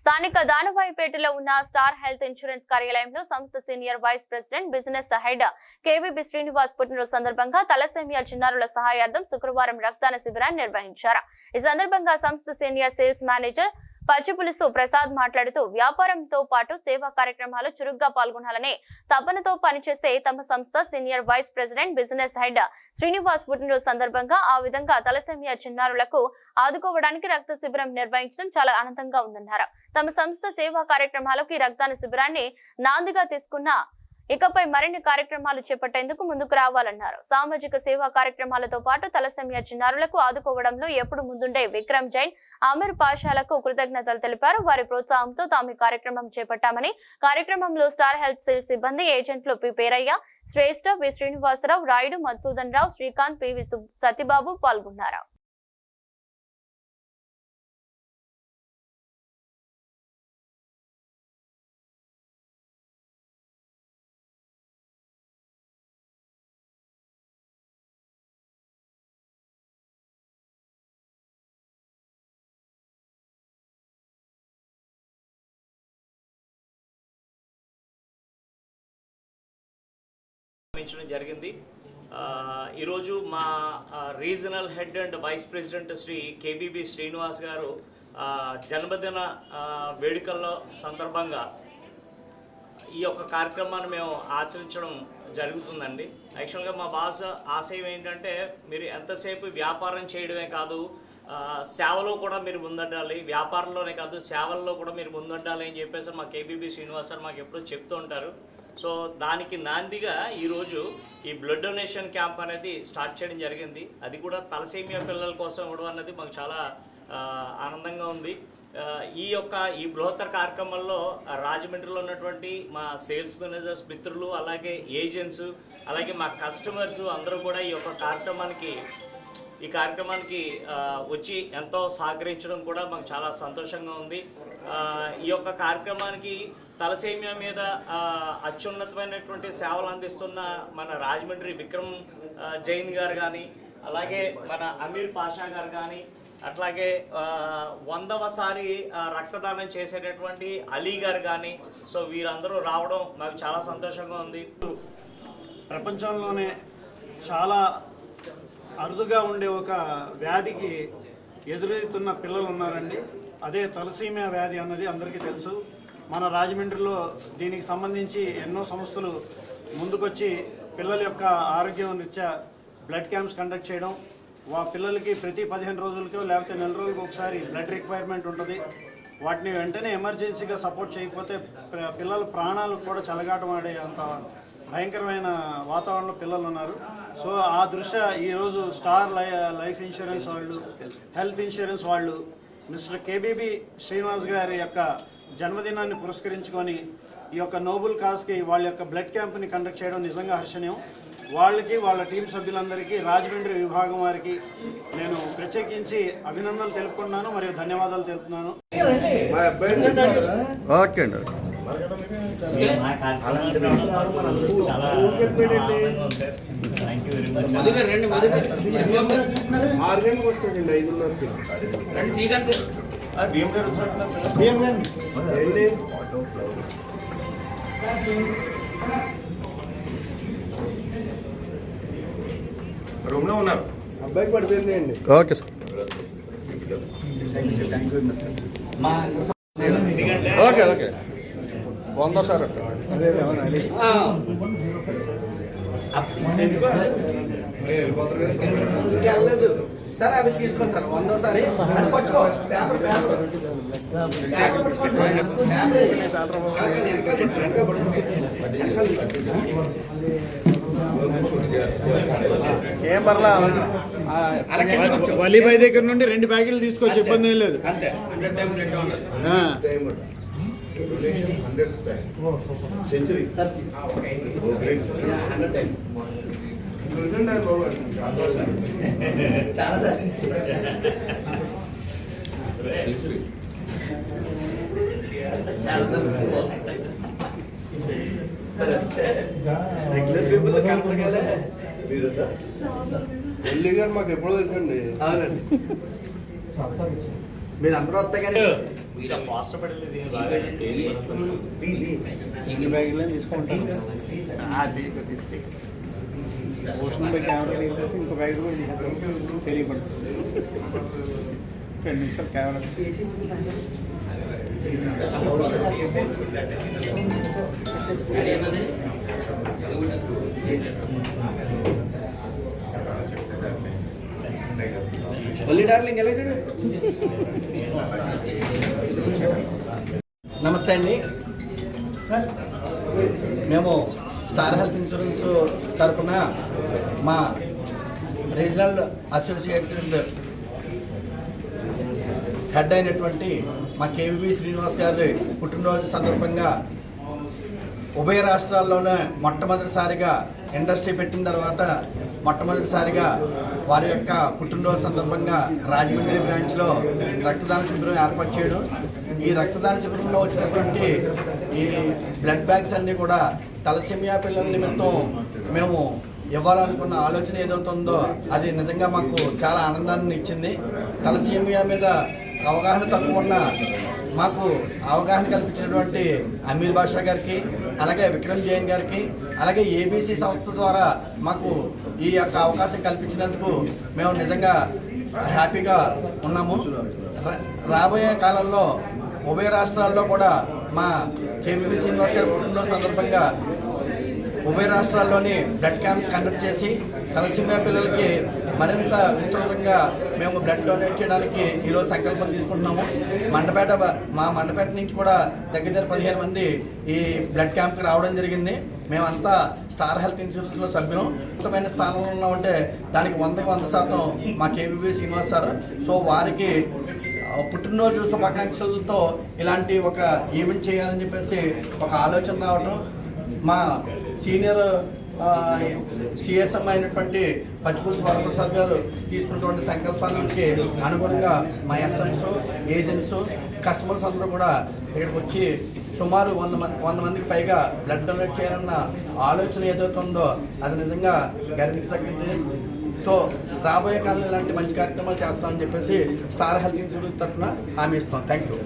స్థానిక దానవాయిపేటలో ఉన్న star health insurance కార్యాలయంలో సంస్థ senior vice president business head KVB Srinivas పుట్టినరోజు సందర్భంగా తలసేమియా చిన్నారుల సహాయార్థం శుక్రవారం రక్తదాన శిబిరాన్ని నిర్వహించారు. ఈ సందర్భంగా సంస్థ senior sales manager Pachipulusu Prasad మాట్లాడుతూ వ్యాపారంతో పాటు సేవా కార్యక్రమాలు చురుగ్గా పాల్గొనాలనే తపనతో పనిచేసే తమ సంస్థ senior vice president business head Srinivas పుట్టినరోజు సందర్భంగా ఆ విధంగా తలసేమియా చిన్నారులకు ఆదుకోవడానికి రక్త శిబిరం నిర్వహించడం చాలా ఆనందంగా ఉందన్నారు. తమ సంస్థ సేవా కార్యక్రమాలకు ఈ రక్తదాన శిబిరాన్ని నాందిగా తీసుకున్న ఇకపై మరిన్ని కార్యక్రమాలు చేపట్టేందుకు ముందుకు రావాలన్నారు. సామాజిక సేవా కార్యక్రమాలతో పాటు తలసమ్య చిన్నారులకు ఆదుకోవడంలో ఎప్పుడు ముందుండే విక్రమ్ జైన్ అమీర్ పాషాలకు కృతజ్ఞతలు తెలిపారు. వారి ప్రోత్సాహంతో తాము కార్యక్రమం చేపట్టామని కార్యక్రమంలో స్టార్ హెల్త్ సెల్ సిబ్బంది ఏజెంట్లు P. Perayya Shreshta V Srinivasarao Rayudu Madhusudan Rao Srikanth PV సు- సత్యబాబు పాల్గొన్నారు. నిర్వహించడం జరిగింది. ఈరోజు మా regional head and vice president Sri KBB Srinivas garu జన్మదిన వేడుకల్లో సందర్భంగా ఈ యొక్క కార్యక్రమాన్ని మేము ఆచరించడం జరుగుతుందండి. యాక్చువల్గా మా బాస్ ఆశయం ఏంటంటే మీరు ఎంతసేపు వ్యాపారం చేయడమే కాదు సేవలో కూడా మీరు ముందుండాలి వ్యాపారంలోనే కాదు సేవల్లో కూడా మీరు ముందుండాలి అని చెప్పేసి మా కేబీబీ శ్రీనివాస్ గారు మాకు ఎప్పుడూ చెప్తూ ఉంటారు. సో దానికి నాందిగా ఈరోజు ఈ బ్లడ్ డొనేషన్ క్యాంప్ అనేది స్టార్ట్ చేయడం జరిగింది. అది కూడా తలసేమియా పిల్లల కోసం ఇవ్వడం అన్నది మాకు చాలా ఆనందంగా ఉంది. ఈ యొక్క ఈ బృహత్తర కార్యక్రమంలో రాజమండ్రిలో ఉన్నటువంటి మా సేల్స్ మేనేజర్స్ మిత్రులు అలాగే ఏజెంట్స్ అలాగే మా కస్టమర్స్ అందరూ కూడా ఈ యొక్క కార్యక్రమానికి ఈ కార్యక్రమానికి వచ్చి ఎంతో సహకరించడం కూడా మాకు చాలా సంతోషంగా ఉంది. ఈ యొక్క కార్యక్రమానికి తలసేమియా మీద అత్యున్నతమైనటువంటి సేవలు అందిస్తున్న మన రాజమండ్రి విక్రమ్ జైన్ గారు కానీ అలాగే మన అమీర్ పాషా గారు కానీ అట్లాగే వందవసారి రక్తదానం చేసేటటువంటి అలీ గారు కానీ సో వీరందరూ రావడం మాకు చాలా సంతోషంగా ఉంది. ప్రపంచంలోనే చాలా అరుదుగా ఉండే ఒక వ్యాధికి ఎదురెత్తున్న పిల్లలు ఉన్నారండి. అదే తలసీమియా వ్యాధి అన్నది అందరికీ తెలుసు. మన రాజమండ్రిలో దీనికి సంబంధించి ఎన్నో సంస్థలు ముందుకొచ్చి పిల్లల యొక్క ఆరోగ్యం రీత్యా బ్లడ్ క్యాంప్స్ కండక్ట్ చేయడం వా పిల్లలకి ప్రతి పదిహేను రోజులకో లేకపోతే నెల రోజులకు ఒకసారి బ్లడ్ రిక్వైర్మెంట్ ఉంటుంది. వాటిని వెంటనే ఎమర్జెన్సీగా సపోర్ట్ చేయకపోతే పిల్లల ప్రాణాలు కూడా చెలగాటం ఆడే అంత భయంకరమైన వాతావరణంలో పిల్లలు ఉన్నారు. సో ఆ దృష్ట్యా ఈరోజు స్టార్ లై లైఫ్ ఇన్సూరెన్స్ వాళ్ళు హెల్త్ ఇన్సూరెన్స్ వాళ్ళు మిస్టర్ కేబీబీ శ్రీనివాస్ గారి యొక్క జన్మదినాన్ని పురస్కరించుకొని ఈ యొక్క నోబుల్ కాజ్కి వాళ్ళ యొక్క బ్లడ్ క్యాంప్ని కండక్ట్ చేయడం నిజంగా హర్షణీయం. వాళ్ళకి వాళ్ళ టీం సభ్యులందరికీ రాజమండ్రి విభాగం వారికి నేను ప్రత్యేకించి అభినందనలు తెలుపుకున్నాను మరియు ధన్యవాదాలు తెలుపుతున్నాను. ఓకే అండి. ఆరు గంటలకు వస్తాడండి ఐదున్నరకి రండి రూమ్లో ఉన్నారు అబ్బాయికి పడిపోయింది అండి ఓకే సార్. Okay okay. వంద సార్ అదే అదే అవును? అది వెళ్ళలేదు సరే అవి తీసుకోండి సార్ వందోసారి. అది పట్టుకో. Paper paper. ఏం పర్లా. వలీబాయ్ దగ్గర నుండి రెండు ప్యాకెట్లు తీసుకోవచ్చు ఇబ్బంది ఏం లేదు. అంతే. Hundred time. రెండు ఉన్నది ఆ. Time hundred century hundred time చాలా సార్ రెగ్యులర్ పీపుల్ కనపడగలే మీరు ఎల్లి గారు మాకు ఎప్పుడో తెలుసండి అవునండి. మీరు అందరూ వస్తే కానీ కొంచెం ఫాస్ట్ పడలేదు ఇది బాగా ఇంక బ్యాగులో తీసుకుంటాను చేయకు కెమెరా తీయకపోతే ఇంకో బ్యాగ్ కూడా తీసేద్దాం. తెలియపడుతుంది. రెండు నిమిషాలు కెమెరా డార్లింగ్ ఎలా నమస్తే అండి. సార్ మేము స్టార్ హెల్త్ ఇన్సూరెన్స్ తరపున మా రీజనల్ అసోసియేటెడ్ హెడ్ అయినటువంటి మా కేవీబీ శ్రీనివాస్ గారి పుట్టినరోజు సందర్భంగా ఉభయ రాష్ట్రాల్లోనే మొట్టమొదటిసారిగా ఇండస్ట్రీ పెట్టిన తర్వాత మొట్టమొదటిసారిగా వారి యొక్క పుట్టినరోజు సందర్భంగా రాజమండ్రి బ్రాంచ్లో రక్తదాన శిబిరం ఏర్పాటు చేయడం. ఈ రక్తదాన శిబిరంలో వచ్చినటువంటి ఈ బ్లడ్ బ్యాంక్స్ అన్నీ కూడా తలసిమియా పిల్లల నిమిత్తం మేము ఇవ్వాలనుకున్న ఆలోచన ఏదవుతుందో అది నిజంగా మాకు చాలా ఆనందాన్ని ఇచ్చింది. తలసీమియా మీద అవగాహన తక్కువ ఉన్న మాకు అవగాహన కల్పించినటువంటి అమీర్ బాషా గారికి అలాగే విక్రమ్ జైన్ గారికి అలాగే ఏబీసీ సంస్థ ద్వారా మాకు ఈ యొక్క అవకాశం కల్పించినందుకు మేము నిజంగా హ్యాపీగా ఉన్నాము. రాబోయే కాలంలో ఉభయ రాష్ట్రాల్లో కూడా మా కేబీబీ శ్రీనివాస్ గారి పుట్టినరోజు సందర్భంగా ఉభయ రాష్ట్రాల్లోని బ్లడ్ క్యాంప్స్ కండక్ట్ చేసి తలసిమియా పిల్లలకి మరింత విస్తృతంగా మేము బ్లడ్ డొనేట్ చేయడానికి ఈరోజు సంకల్పం తీసుకుంటున్నాము. మండపేట మా మండపేట నుంచి కూడా దగ్గర దగ్గర పదిహేను మంది ఈ బ్లడ్ క్యాంప్కి రావడం జరిగింది. మేమంతా స్టార్ హెల్త్ ఇన్సూరెన్స్లో సభ్యులం. ఉత్తమైన స్థానంలో ఉన్నామంటే దానికి వందకి వంద శాతం మా కేబీబీ శ్రీనివాస్ సార్. సో వారికి పుట్టినరోజు శుభాకాంక్షలతో ఇలాంటి ఒక ఈవెంట్ చేయాలని చెప్పేసి ఒక ఆలోచన రావటం మా సీనియర్ సిఎస్ఎం అయినటువంటి పచ్చిపుల్స్ వరప్రసాద్ గారు తీసుకున్నటువంటి సంకల్పానికి అనుగుణంగా మా ఎస్ఎంస్ ఏజెంట్స్ కస్టమర్స్ అందరూ కూడా ఇక్కడికి వచ్చి సుమారు వంద మంది వంద మందికి పైగా బ్లడ్ డొనేట్ చేయాలన్న ఆలోచన ఏదైతుందో అది నిజంగా గర్వించదగ్గది. తో రాబోయే కాలంలో ఇలాంటి మంచి కార్యక్రమాలు చేస్తామని చెప్పేసి స్టార్ హెల్త్ ఇన్సూరెన్స్ తరఫున హామీ ఇస్తాం. Thank you